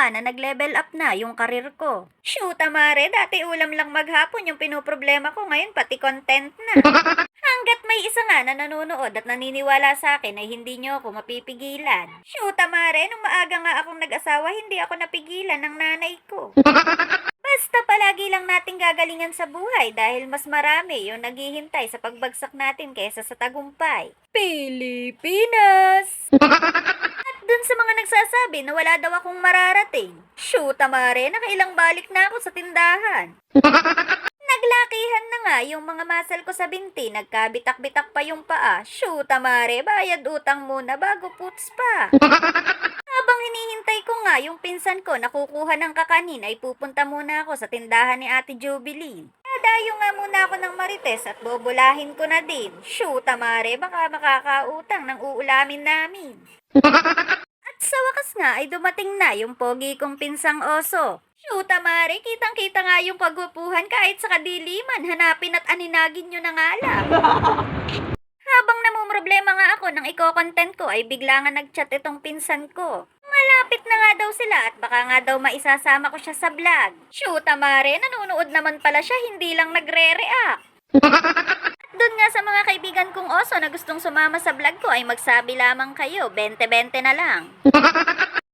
nga na nag-level up na yung karir ko. Shoot, amare, dati ulam lang maghapon yung pinoproblema ko, ngayon pati content na. Hanggat may isa nga na nanonood at naniniwala sa akin ay hindi nyo ako mapipigilan. Shoot, amare, nung maaga nga akong nag-asawa, hindi ako napigilan ng nanay ko. Basta palagi lang nating gagalingan sa buhay dahil mas marami yung naghihintay sa pagbagsak natin kaysa sa tagumpay. Pilipinas! Mga nagsasabi na wala daw akong mararating. Shoot, amare, nakailang balik na ako sa tindahan. Naglakihan na nga yung mga muscle ko sa binti, nagkabitak-bitak pa yung paa. Shoot, amare, bayad utang muna bago puts pa. Habang hinihintay ko nga yung pinsan ko na kukuha ng kakanin ay pupunta muna ako sa tindahan ni Ate Jubilin. Dadayo nga muna ako ng marites at bobolahin ko na din. Shoot, amare, baka makakautang ng uulamin namin. Sa wakas nga ay dumating na yung pogi kong pinsang oso. Shoot, amare, kitang-kita nga yung pagwapuhan kahit sa kadiliman. Hanapin at aninagin nyo na nga lang. Habang namumroblema nga ako ng iko-content ko ay bigla nga nag-chat itong pinsan ko. Malapit na nga daw sila at baka nga daw maisasama ko siya sa vlog. Shoot, amare, nanonood naman pala siya, hindi lang nagre-react. At doon nga sa mga kaibigan kong oso na gustong sumama sa vlog ko ay magsabi lamang kayo, 20-20 na lang.